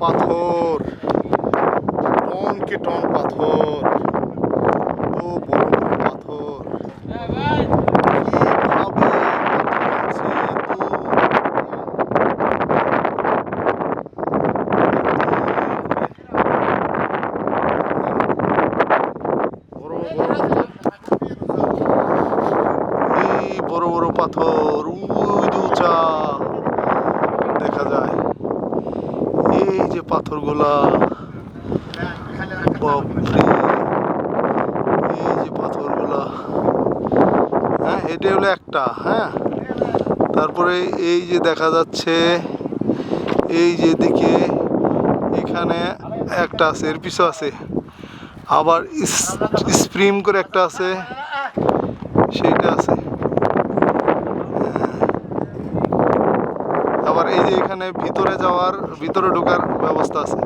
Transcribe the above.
পাথর টন কে টন পাথর। এই পাথর উঁচা দেখা যায় এই যে পাথরগুলা বাপরে। এই যে পাথরগুলা। হ্যাঁ এটা হলো একটা হ্যাঁ। তারপরে এই যে দেখা যাচ্ছে, এই যে দিকে এখানে একটা আছে, এর পিছু আছে। আবার স্প্রিম করে একটা আছে, সেইটা আছে। এই যে এখানে ভিতরে যাওয়ার ভিতরে ঢোকার ব্যবস্থা আছে।